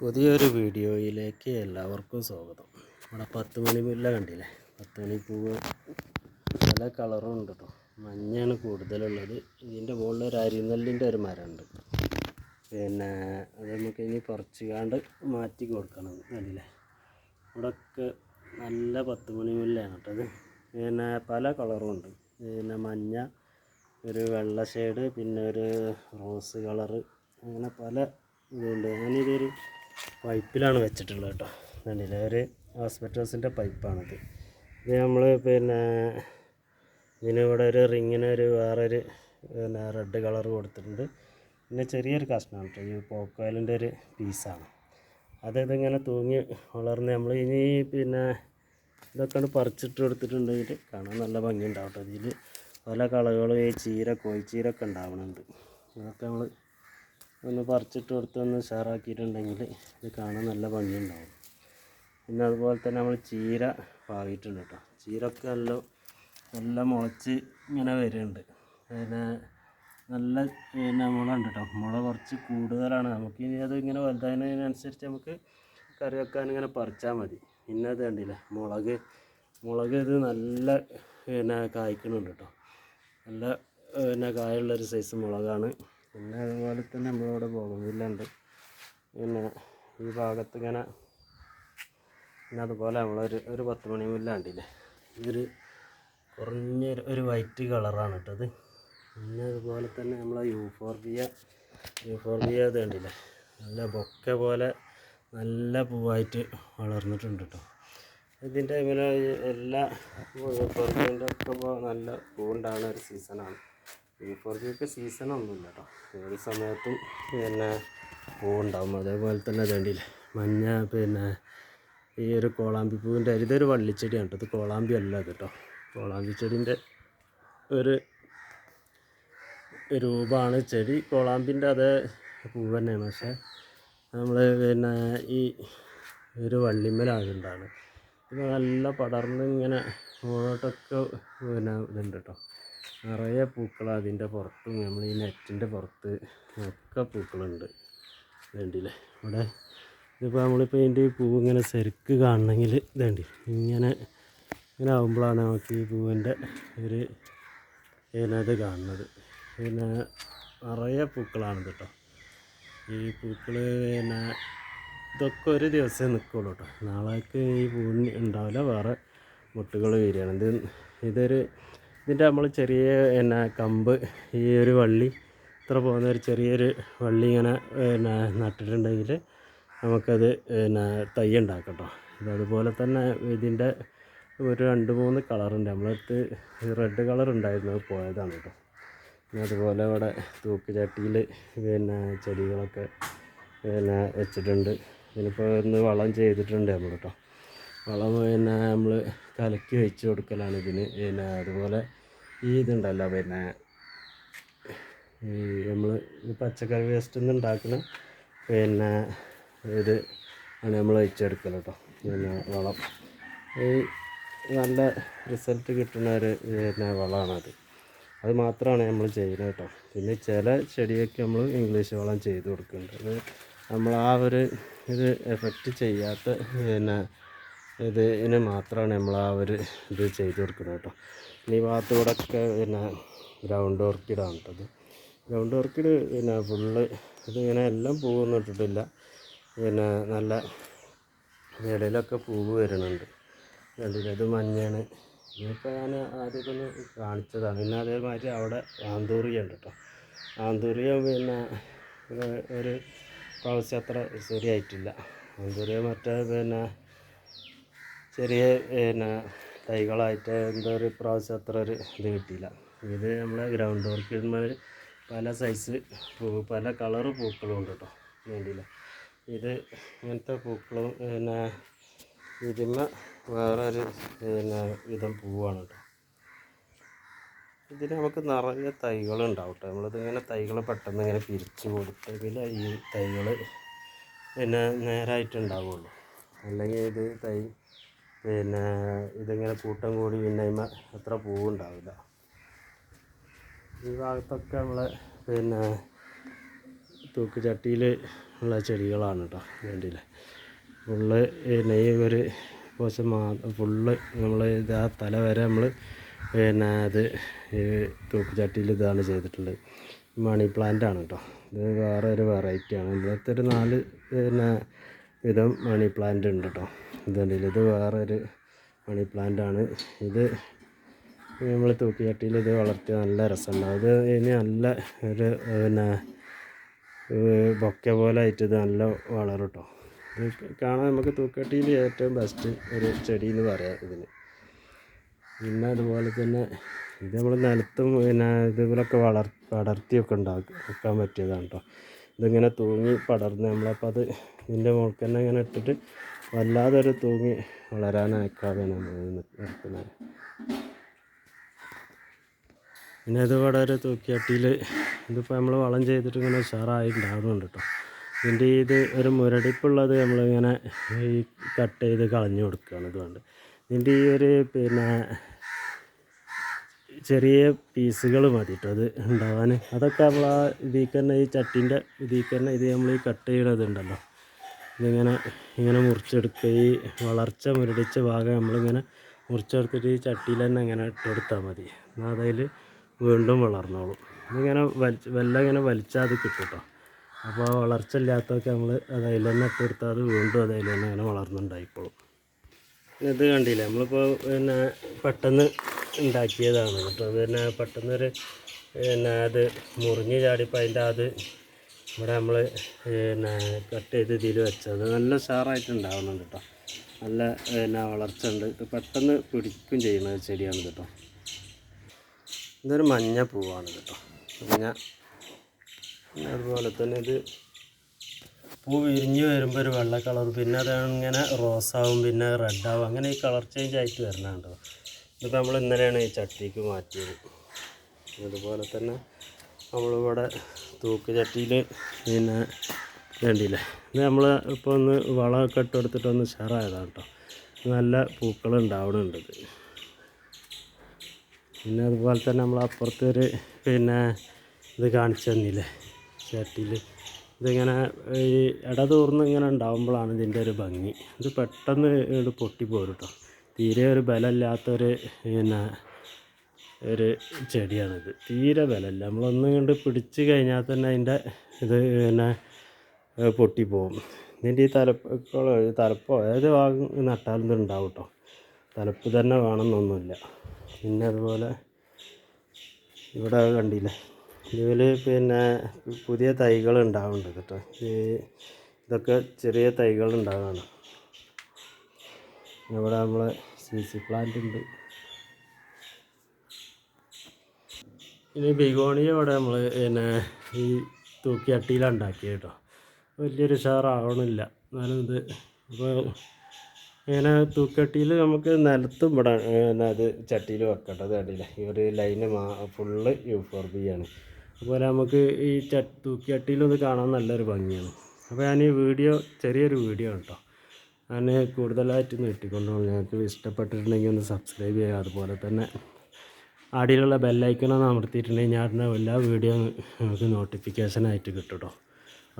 പുതിയൊരു വീഡിയോയിലേക്ക് എല്ലാവർക്കും സ്വാഗതം. നമ്മുടെ പത്ത് മണി മുല്ല കണ്ടില്ലേ? പത്ത് മണി പൂവ് പല കളറും ഉണ്ട് കേട്ടോ മഞ്ഞയാണ് കൂടുതലുള്ളത്. ഇതിന്റെ മുകളിൽ ഒരു അരിനെല്ലിന്റെ ഒരു മരമുണ്ട്. പിന്നെ അത് നമുക്ക് ഇനി പറിച്ചുകാണ്ട് മാറ്റി കൊടുക്കണം. കണ്ടില്ലേ? ഇവിടെയൊക്കെ നല്ല പത്ത് മണി മുല്ലയാണ് കേട്ടത് പിന്നെ പല കളറും ഉണ്ട്. പിന്നെ മഞ്ഞ ഒരു വെള്ള ഷെയ്ഡ് പിന്നെ ഒരു റോസ് കളറ് അങ്ങനെ പല ഇതുണ്ട്. ഞാനിതൊരു പൈപ്പിലാണ് വെച്ചിട്ടുള്ളത് കേട്ടോ. കണ്ടില്ലേ ഒരു ഹോസ്പിറ്റൽസിന്റെ പൈപ്പാണത്. ഇത് നമ്മൾ പിന്നെ ഇതിന് ഇവിടെ ഒരു റിങ്ങിന് ഒരു വേറൊരു പിന്നെ റെഡ് കളർ കൊടുത്തിട്ടുണ്ട്. പിന്നെ ചെറിയൊരു കഷ്ണമാണ് കേട്ടോ. ഈ പോക്കോയിലിന്റെ ഒരു പീസാണ് അത് ഇതിങ്ങനെ തൂങ്ങി വളർന്ന് നമ്മൾ ഇനി പിന്നെ ഇതൊക്കെ പറിച്ചിട്ട് കൊടുത്തിട്ടുണ്ടെങ്കിൽ കാണാൻ നല്ല ഭംഗി കേട്ടോ. ഇതിൽ പല കളകളും ഈ ചീര കോഴിച്ചീരൊക്കെ ഉണ്ടാവണുണ്ട്. അതൊക്കെ നമ്മൾ ഒന്ന് പറിച്ചിട്ട് കൊടുത്ത് ഒന്ന് ഉഷാറാക്കിയിട്ടുണ്ടെങ്കിൽ ഇത് കാണാൻ നല്ല ഭംഗിയുണ്ടാവും. പിന്നെ അതുപോലെ തന്നെ നമ്മൾ ചീര പാകിയിട്ടുണ്ട് കേട്ടോ. ചീരൊക്കെ നല്ല നല്ല മുളച്ച് ഇങ്ങനെ വരുന്നുണ്ട്. പിന്നെ നല്ല പിന്നെ മുള ഉണ്ട് കേട്ടോ. മുള കുറച്ച് കൂടുതലാണ്. നമുക്ക് ഇനി അത് ഇങ്ങനെ വലുതായതിനനുസരിച്ച് നമുക്ക് കറി വെക്കാൻ ഇങ്ങനെ പറിച്ചാൽ മതി. പിന്നെ അത് കണ്ടില്ലേ മുളക് മുളക് ഇത് നല്ല പിന്നെ കായ്ക്കണുണ്ട് കേട്ടോ. നല്ല പിന്നെ കായുള്ളൊരു സൈസ് മുളകാണ്. പിന്നെ അതുപോലെ തന്നെ നമ്മളിവിടെ ബോഗൻവില്ലുണ്ട് പിന്നെ ഈ ഭാഗത്ത് ഇങ്ങനെ പിന്നെ അതുപോലെ നമ്മളൊരു ഒരു പത്ത് മണി മുല്ല കണ്ടില്ലേ ഇതൊരു കുറഞ്ഞ ഒരു വൈറ്റ് കളറാണ് കേട്ടത് പിന്നെ അതുപോലെ തന്നെ നമ്മളെ യൂഫോർബിയ യൂഫോർബിയ ഇത് കണ്ടില്ലേ? നല്ല ബൊക്കെ പോലെ നല്ല പൂവായിട്ട് വളർന്നിട്ടുണ്ട് കേട്ടോ ഇതിന്റെ ഇങ്ങനെ എല്ലാ യൂഫോർബിയന്റെ ഒക്കെ നല്ല പൂവുണ്ടാകുന്ന ഒരു സീസണാണ് യൂഫോർബിയൊക്കെ സീസണൊന്നുമില്ല കേട്ടോ ഏത് സമയത്തും പിന്നെ പൂവുണ്ടാവും. അതേപോലെ തന്നെ വേണ്ടിയില്ലേ മഞ്ഞ പിന്നെ ഈ ഒരു കോളാമ്പി പൂവിന്റെ ഇതൊരു വള്ളിച്ചെടിയാണ് കേട്ടോ ഇത് കോളാമ്പി അല്ല ഇത് കേട്ടോ കോളാമ്പി ചെടീന്റെ ഒരു രൂപമാണ് ചെടി. കോളാമ്പിന്റെ അതേ പൂവ് തന്നെയാണ്. പക്ഷേ നമ്മൾ പിന്നെ ഈ ഒരു ഉണ്ടാകുന്നത് ഇത് നല്ല പടർന്ന് ഇങ്ങനെ മുകളോട്ടൊക്കെ പിന്നെ ഇതുണ്ട് കേട്ടോ നിറയെ പൂക്കൾ അതിന്റെ പുറത്തും. നമ്മൾ ഈ നെറ്റിന്റെ പുറത്ത് ഒക്കെ പൂക്കളുണ്ട്. വേണ്ടിയില്ലേ ഇവിടെ ഇതിപ്പോൾ നമ്മളിപ്പോൾ ഇതിന്റെ പൂവ് ഇങ്ങനെ ശരിക്ക് കാണണമെങ്കിൽ ഇതുണ്ട് ഇങ്ങനെ ഇങ്ങനെ ആകുമ്പോഴാണ് നമുക്ക് ഈ പൂവിന്റെ ഒരു പിന്നെ ഇത് കാണുന്നത്. പിന്നെ നിറയെ പൂക്കളാണ് കേട്ടോ. ഈ പൂക്കൾ പിന്നെ ഇതൊക്കെ ഒരു ദിവസമേ നിൽക്കുള്ളൂ കേട്ടോ. നാളേക്ക് ഈ പൂവിന് ഉണ്ടാവില്ല വേറെ മുട്ടുകൾ വരികയാണ്. ഇത് ഇതൊരു ഇതിന്റെ നമ്മൾ ചെറിയ പിന്നെ കമ്പ് ഈ ഒരു വള്ളി ഇത്ര പോകുന്ന ഒരു ചെറിയൊരു വള്ളി ഇങ്ങനെ പിന്നെ നട്ടിട്ടുണ്ടെങ്കിൽ നമുക്കത് പിന്നെ തൈ ഉണ്ടാക്കാം കേട്ടോ അതുപോലെ തന്നെ ഇതിന്റെ ഒരു രണ്ട് മൂന്ന് കളറുണ്ട്. നമ്മളടുത്ത് റെഡ് കളർ ഉണ്ടായിരുന്നു പോയതാണ് കേട്ടോ. പിന്നെ അതുപോലെ ഇവിടെ തൂക്കുചട്ടിയിൽ പിന്നെ ചെടികളൊക്കെ പിന്നെ വെച്ചിട്ടുണ്ട്. ഇതിനിപ്പോൾ ഒന്ന് വളം ചെയ്തിട്ടുണ്ട് നമ്മൾ കേട്ടോ. വളം പിന്നെ നമ്മൾ കലക്കി വെച്ച് കൊടുക്കലാണ് ഇതിന്. പിന്നെ അതുപോലെ ഈ ഇതുണ്ടല്ലോ പിന്നെ ഈ നമ്മൾ പച്ചക്കറി വേസ്റ്റ് നിന്ന് ഉണ്ടാക്കുന്ന പിന്നെ ഇത് ആണ് നമ്മൾ വെച്ചെടുക്കൽ കേട്ടോ പിന്നെ വളം. ഈ നല്ല റിസൾട്ട് കിട്ടുന്ന ഒരു പിന്നെ വളമാണത് അത് മാത്രമാണ് നമ്മൾ ചെയ്യുന്നത് കേട്ടോ പിന്നെ ചില ചെടിയൊക്കെ നമ്മൾ ഇംഗ്ലീഷ് വളം ചെയ്ത് കൊടുക്കുന്നുണ്ട് അത് നമ്മൾ ആ ഒരു ഇത് എഫക്റ്റ് ചെയ്യാത്ത പിന്നെ ഇതിന് മാത്രമാണ് നമ്മൾ ആ ഒരു ഇത് ചെയ്ത് കൊടുക്കുന്നത് കേട്ടോ ഈ ഭാഗത്തൂടെ ഒക്കെ പിന്നെ ഗ്രൗണ്ട് ഓർക്കിഡാണ് കേട്ടത് ഗ്രൗണ്ട് ഓർക്കിഡ് പിന്നെ ഫുള്ള് ഇതിങ്ങനെ എല്ലാം പൂവൊന്നും ഇട്ടിട്ടില്ല. പിന്നെ നല്ല ഇടയിലൊക്കെ പൂവ് വരുന്നുണ്ട് കണ്ടില്ല ഇത് മഞ്ഞാണ്. ഇതിപ്പോൾ ഞാൻ ആദ്യമൊക്കെ കാണിച്ചതാണ്. പിന്നെ അതേമാതിരി അവിടെ ആന്തൂറിയ ഉണ്ട് കേട്ടോ ആന്തൂറിയ പിന്നെ ഒരു പ്രാവശ്യം അത്ര ശരിയായിട്ടില്ല ആന്തൂറിയ മറ്റേ പിന്നെ ചെറിയ പിന്നെ തൈകളായിട്ട് എന്തോ ഒരു പ്രാവശ്യം അത്ര ഒരു ഇത് കിട്ടിയില്ല. ഇത് നമ്മളെ ഗ്രൗണ്ട് ഓർക്കിഡ്മാർ പല സൈസ് പൂ പല കളറ് പൂക്കളും ഉണ്ട് കേട്ടോ വേണ്ടിയില്ല ഇത് ഇങ്ങനത്തെ പൂക്കളും പിന്നെ ഇതിന്മ വേറൊരു പിന്നെ വിധം പൂവാണ് കേട്ടോ ഇതിന് നമുക്ക് നിറയെ തൈകളുണ്ടാവും കേട്ടോ നമ്മളിതിങ്ങനെ തൈകൾ പെട്ടെന്ന് ഇങ്ങനെ പിരിച്ച് കൊടുത്തെങ്കിൽ ഈ തൈകൾ പിന്നെ നേരായിട്ടുണ്ടാവുള്ളൂ അല്ലെങ്കിൽ ഇത് തൈ പിന്നെ ഇതിങ്ങനെ കൂട്ടം കൂടി പിന്നെ അത്ര പൂവുണ്ടാവില്ല. ഈ ഭാഗത്തൊക്കെ നമ്മൾ പിന്നെ തൂക്കുചട്ടിയിൽ ഉള്ള ചെടികളാണ് കേട്ടോ വേണ്ടിയില്ല ഫുള്ള് പിന്നെ ഈ ഒരു കുറച്ച് മാ ഫുള്ള് നമ്മൾ ഇത് ആ തല വരെ നമ്മൾ പിന്നെ അത് ഈ തൂക്കുചട്ടിയിൽ ഇതാണ് ചെയ്തിട്ടുള്ളത്. മണി പ്ലാന്റ് ആണ് കേട്ടോ ഇത് വേറെ ഒരു വെറൈറ്റിയാണ് ഇവിടുത്തെ ഒരു നാല് പിന്നെ വിധം മണി പ്ലാന്റ് ഉണ്ട് കേട്ടോ ഇതുണ്ടല്ലോ ഇത് വേറൊരു മണി പ്ലാന്റ് ആണ്. ഇത് നമ്മൾ തൂക്കിയട്ടിയിൽ ഇത് വളർത്തിയ നല്ല രസമുണ്ടാവും ഇത് ഇനി നല്ല ഒരു പിന്നെ ബൊക്കെ പോലെ ആയിട്ട് ഇത് നല്ല വളരും കേട്ടോ ഇത് കാണാൻ നമുക്ക് തൂക്കട്ടിയിൽ ഏറ്റവും ബെസ്റ്റ് ഒരു ചെടി എന്ന് പറയാം ഇതിന്. പിന്നെ അതുപോലെ തന്നെ ഇത് നമ്മൾ നിലത്തും പിന്നെ ഇതുപോലൊക്കെ വളർ പടർത്തിയൊക്കെ ഉണ്ടാക്കി വെക്കാൻ പറ്റിയതാണ് കേട്ടോ ഇതിങ്ങനെ തൂങ്ങി പടർന്ന് നമ്മളപ്പോൾ അത് ഇതിന്റെ മുകളിൽ തന്നെ ഇങ്ങനെ ഇട്ടിട്ട് വല്ലാതെ ഒരു തൂങ്ങി വളരാനയക്കാതെയാണ് നിർത്തുന്നത് പിന്നെ ഇത് ഒരു തൂക്കിയട്ടിയിൽ ഇതിപ്പോൾ നമ്മൾ വളം ചെയ്തിട്ട് ഇങ്ങനെ ഉഷാറായി ഉണ്ടാകുന്നുണ്ട് കേട്ടോ ഇതിന്റെ ഇത് ഒരു മുരടിപ്പുള്ളത് നമ്മളിങ്ങനെ ഈ കട്ട് ചെയ്ത് കളഞ്ഞു കൊടുക്കുകയാണ് ഇതുകൊണ്ട് ഇതിന്റെ ഈ ഒരു പിന്നെ ചെറിയ പീസുകൾ മതി കേട്ടോ അത് ഉണ്ടാവാൻ അതൊക്കെ നമ്മൾ ആ ഇതിൽ തന്നെ ഈ ചട്ടിന്റെ ഇതിൽ തന്നെ ഇത് നമ്മൾ ഈ കട്ട് ചെയ്യണതുണ്ടല്ലോ ഇതിങ്ങനെ ഇങ്ങനെ മുറിച്ചെടുക്കുക ഈ വളർച്ച മുരടിച്ച ഭാഗം നമ്മളിങ്ങനെ മുറിച്ചെടുത്തിട്ട് ഈ ചട്ടിയിൽ തന്നെ ഇങ്ങനെ ഇട്ടെടുത്താൽ മതി. എന്നാൽ അതിൽ വീണ്ടും വളർന്നോളും. ഇതിങ്ങനെ വലിച്ച് വെല്ലം ഇങ്ങനെ വലിച്ചാൽ അത് കിട്ടും കേട്ടോ അപ്പോൾ ആ വളർച്ച ഇല്ലാത്തതൊക്കെ നമ്മൾ അത് അതിൽ തന്നെ ഇട്ടെടുത്താൽ അത് വീണ്ടും അത് അതിൽ തന്നെ ഇങ്ങനെ വളർന്നുണ്ടായിക്കോളും. ഇത് കണ്ടില്ല നമ്മളിപ്പോൾ പിന്നെ പെട്ടെന്ന് ഉണ്ടാക്കിയതാണ്. കേട്ടോ പിന്നെ പെട്ടെന്നൊരു പിന്നെ അത് മുറിഞ്ഞ് ചാടിപ്പോൾ അതിന്റെ അത് ഇവിടെ നമ്മൾ പിന്നെ കട്ട് ചെയ്ത് ഇതിൽ വെച്ചത് നല്ല ഉഷാറായിട്ട് ഉണ്ടാവുന്നുണ്ട് കേട്ടോ. നല്ല പിന്നെ വളർച്ച ഉണ്ട്. പെട്ടെന്ന് പിടിക്കും ചെയ്യുന്ന ചെടിയാണ് കേട്ടോ. ഇതൊരു മഞ്ഞ പൂവാണ് കേട്ടോ. മഞ്ഞ. പിന്നെ അതുപോലെ തന്നെ ഇത് പൂ വിരിഞ്ഞ് വരുമ്പോൾ ഒരു വെള്ള കളർ പിന്നെ അതങ്ങനെ റോസാവും പിന്നെ റെഡാവും അങ്ങനെ ഈ കളർ ചേഞ്ച് ആയിട്ട് വരണുണ്ടോ ഇതിപ്പോൾ നമ്മൾ ഇന്നലെയാണ് ഈ ചട്ടിക്ക് മാറ്റിയത്. അതുപോലെ തന്നെ നമ്മളിവിടെ തൂക്ക് ചട്ടിയിൽ പിന്നെ വേണ്ടിയില്ലേ നമ്മൾ ഇപ്പോൾ ഒന്ന് വളമൊക്കെ ഇട്ട് കൊടുത്തിട്ട് ഒന്ന് കേട്ടോ നല്ല പൂക്കൾ ഉണ്ടാവണുണ്ട് പിന്നെ അതുപോലെ തന്നെ നമ്മൾ അപ്പുറത്ത് ഒരു പിന്നെ ഇത് കാണിച്ചു തന്നില്ലേ? ചട്ടിയിൽ ഇതിങ്ങനെ ഈ ഇടതൂർന്ന് ഇങ്ങനെ ഉണ്ടാകുമ്പോഴാണ് ഇതിന്റെ ഒരു ഭംഗി. ഇത് പെട്ടെന്ന് ഇത് പൊട്ടിപ്പോരും കേട്ടോ തീരെ ഒരു ബലമില്ലാത്തൊരു പിന്നെ ഒരു ചെടിയാണിത്. തീരെ വിലയില്ല. നമ്മളൊന്നും കണ്ട് പിടിച്ച് കഴിഞ്ഞാൽ തന്നെ അതിന്റെ ഇത് പിന്നെ പൊട്ടി പൊട്ടിപ്പോവും. ഇതിന്റെ ഈ തലപ്പോ തലപ്പോ ഏത് ഭാഗം നട്ടാലും ഉണ്ടാവും കേട്ടോ തലപ്പ് തന്നെ വേണമെന്നൊന്നുമില്ല. പിന്നെ അതുപോലെ ഇവിടെ കണ്ടില്ല ഇതിൽ പിന്നെ പുതിയ തൈകൾ ഉണ്ടാവുന്നുണ്ട് കേട്ടോ. ഈ ഇതൊക്കെ ചെറിയ തൈകൾ ഉണ്ടാവുകയാണ് ഇവിടെ നമ്മൾ സി സി പ്ലാന്റ് ഉണ്ട്. ഇനി ബിഗോണി ഇവിടെ നമ്മൾ പിന്നെ ഈ തൂക്കി അട്ടിയിലാണ് ഉണ്ടാക്കിയത് കേട്ടോ. വലിയൊരു ഉഷാറാവണില്ല. എന്നാലും ഇത് അപ്പോൾ ഇങ്ങനെ തൂക്കട്ടിയിൽ നമുക്ക് നിലത്തും ഇവിടെ അത് ചട്ടിയിൽ വെക്കട്ടെ അത് കണ്ടില്ലേ? ഈ ഒരു ലൈന് മാ ഫുള്ള് യു ഫോർ ബി ആണ്. അതുപോലെ നമുക്ക് ഈ ച തൂക്കിയട്ടിയിലൊന്ന് കാണാൻ നല്ലൊരു ഭംഗിയാണ്. അപ്പോൾ ഞാൻ ഈ വീഡിയോ ചെറിയൊരു വീഡിയോ കേട്ടോ. ഞാൻ കൂടുതലായിട്ട് നീട്ടിക്കൊണ്ടു നിങ്ങൾക്ക് ഇഷ്ടപ്പെട്ടിട്ടുണ്ടെങ്കിൽ ഒന്ന് സബ്സ്ക്രൈബ് ചെയ്യുക. അതുപോലെ തന്നെ അടിയിലുള്ള ബെല്ലൈക്കണമെന്ന് അമർത്തിയിട്ടുണ്ടെങ്കിൽ ഞാൻ എല്ലാ വീഡിയോ നമുക്ക് നോട്ടിഫിക്കേഷനായിട്ട് കിട്ടും കേട്ടോ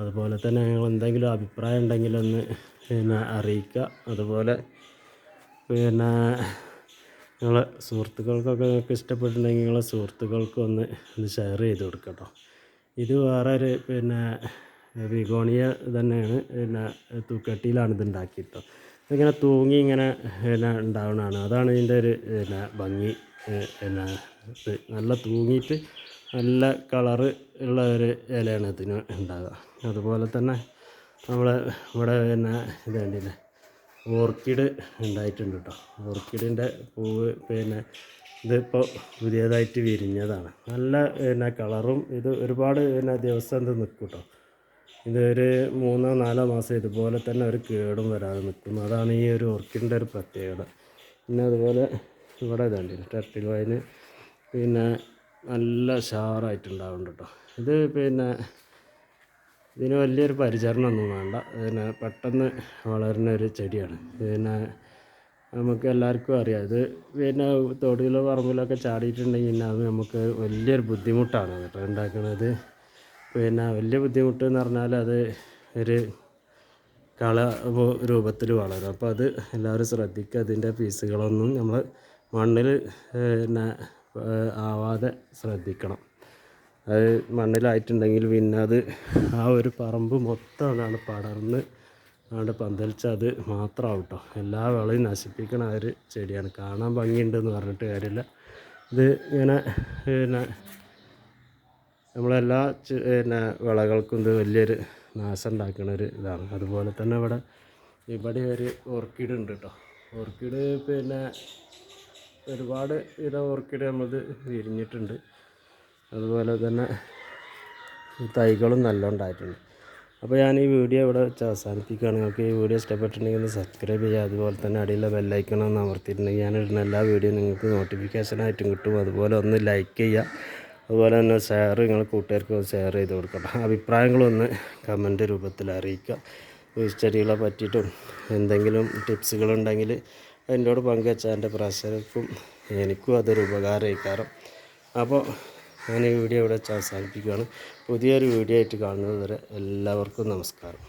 അതുപോലെ തന്നെ നിങ്ങൾ എന്തെങ്കിലും അഭിപ്രായം ഉണ്ടെങ്കിലൊന്ന് പിന്നെ അറിയിക്കുക. അതുപോലെ പിന്നെ നിങ്ങളെ സുഹൃത്തുക്കൾക്കൊക്കെ നിങ്ങൾക്ക് ഇഷ്ടപ്പെട്ടിട്ടുണ്ടെങ്കിൽ നിങ്ങളെ സുഹൃത്തുക്കൾക്കൊന്ന് ഒന്ന് ഷെയർ ചെയ്ത് കൊടുക്കുക ഇത് വേറെ ഒരു പിന്നെ വിഗോണിയ തന്നെയാണ്. പിന്നെ തൂക്കട്ടിയിലാണ് ഇത് ഉണ്ടാക്കിയിട്ടോ ഇതിങ്ങനെ തൂങ്ങി ഇങ്ങനെ പിന്നെ ഉണ്ടാവണതാണ് അതാണ് ഇതിന്റെ ഒരു പിന്നെ ഭംഗി. പിന്നെ നല്ല തൂങ്ങിയിട്ട് നല്ല കളറ് ഉള്ള ഒരു ഇലയാണ് ഇതിന് ഉണ്ടാകുക അതുപോലെ തന്നെ നമ്മൾ ഇവിടെ പിന്നെ ഇത് കണ്ടില്ലേ? ഓർക്കിഡ് ഉണ്ടായിട്ടുണ്ട് കേട്ടോ ഓർക്കിഡിന്റെ പൂവ് പിന്നെ ഇതിപ്പോൾ പുതിയതായിട്ട് വിരിഞ്ഞതാണ്. നല്ല പിന്നെ കളറും ഇത് ഒരുപാട് പിന്നെ ദിവസം ഇത് നിൽക്കും കേട്ടോ ഇതൊരു മൂന്നോ നാലോ മാസം ഇതുപോലെ തന്നെ ഒരു കേടും വരാതെ നിൽക്കും അതാണ് ഈ ഒരു ഓർക്കിഡിന്റെ ഒരു പ്രത്യേകത. പിന്നെ അതുപോലെ ഇവിടെ ഇതുണ്ട് ടെർട്ടിൽ വൈന് പിന്നെ നല്ല ഷാറായിട്ടുണ്ടാവും കേട്ടോ ഇത് പിന്നെ ഇതിന് വലിയൊരു പരിചരണമൊന്നും വേണ്ട. പിന്നെ പെട്ടെന്ന് വളരുന്ന ഒരു ചെടിയാണ്. പിന്നെ നമുക്ക് എല്ലാവർക്കും അറിയാം ഇത് പിന്നെ തൊടിയിലോ പറമ്പിലൊക്കെ ചാടിയിട്ടുണ്ടെങ്കിൽ പിന്നെ അത് നമുക്ക് വലിയൊരു ബുദ്ധിമുട്ടാണ് കേട്ടോ ഉണ്ടാക്കുന്നത് പിന്നെ വലിയ ബുദ്ധിമുട്ട് എന്ന് പറഞ്ഞാൽ അത് ഒരു കള രൂപത്തിൽ വളരും. അപ്പോൾ അത് എല്ലാവരും ശ്രദ്ധിക്കുക അതിന്റെ പീസുകളൊന്നും നമ്മൾ മണ്ണിൽ പിന്നെ ആവാതെ ശ്രദ്ധിക്കണം. അത് മണ്ണിലായിട്ടുണ്ടെങ്കിൽ പിന്നെ അത് ആ ഒരു പറമ്പ് മൊത്തം അതാണ് പടർന്ന് അതുകൊണ്ട് പന്തലിച്ച് അത് മാത്രമാവും കേട്ടോ എല്ലാ വിളയും നശിപ്പിക്കണ ഒരു ചെടിയാണ്. കാണാൻ ഭംഗിയുണ്ടെന്ന് പറഞ്ഞിട്ട് കാര്യമില്ല. ഇത് ഇങ്ങനെ പിന്നെ നമ്മളെല്ലാ പിന്നെ വിളകൾക്കും ഇത് വലിയൊരു നാശം ഉണ്ടാക്കുന്ന ഒരു ഇതാണ്. അതുപോലെ തന്നെ ഇവിടെ ഇവിടെ ഒരു ഓർക്കിഡ് ഉണ്ട് കേട്ടോ. ഓർക്കിഡ് പിന്നെ ഒരുപാട് വിധ ഓർക്കിഡ് നമ്മളത് വിരിഞ്ഞിട്ടുണ്ട്. അതുപോലെ തന്നെ തൈകളും നല്ല ഉണ്ടായിട്ടുണ്ട്. അപ്പോൾ ഞാൻ ഈ വീഡിയോ ഇവിടെ വെച്ച് അവസാനിപ്പിക്കുകയാണ്. നിങ്ങൾക്ക് ഈ വീഡിയോ ഇഷ്ടപ്പെട്ടിട്ടുണ്ടെങ്കിൽ ഒന്ന് സബ്സ്ക്രൈബ് ചെയ്യുക. അതുപോലെ തന്നെ അടിയിലെ ബെല്ലൈക്കണം ഒന്ന് അമർത്തിയിട്ടുണ്ടെങ്കിൽ ഞാൻ ഇടുന്ന എല്ലാ വീഡിയോ നിങ്ങൾക്ക് നോട്ടിഫിക്കേഷനായിട്ടും കിട്ടും. അതുപോലെ ഒന്ന് ലൈക്ക് ചെയ്യുക. അതുപോലെ തന്നെ ഷെയർ നിങ്ങൾ കൂട്ടുകാർക്ക് ഷെയർ ചെയ്ത് കൊടുക്കണം. അഭിപ്രായങ്ങളൊന്ന് കമന്റ് രൂപത്തിൽ അറിയിക്കുക. ചെടികളെ പറ്റിയിട്ടും എന്തെങ്കിലും ടിപ്സുകളുണ്ടെങ്കിൽ എന്നോട് പങ്കുവെച്ച എന്റെ പ്രസരക്കും എനിക്കും അതൊരു ഉപകാരമായി കാരണം. അപ്പോൾ ഞാൻ ഈ വീഡിയോ ഇവിടെ വെച്ച് അവസാനിപ്പിക്കുകയാണ്. പുതിയൊരു വീഡിയോ ആയിട്ട് കാണുന്നത് വരെ എല്ലാവർക്കും നമസ്കാരം.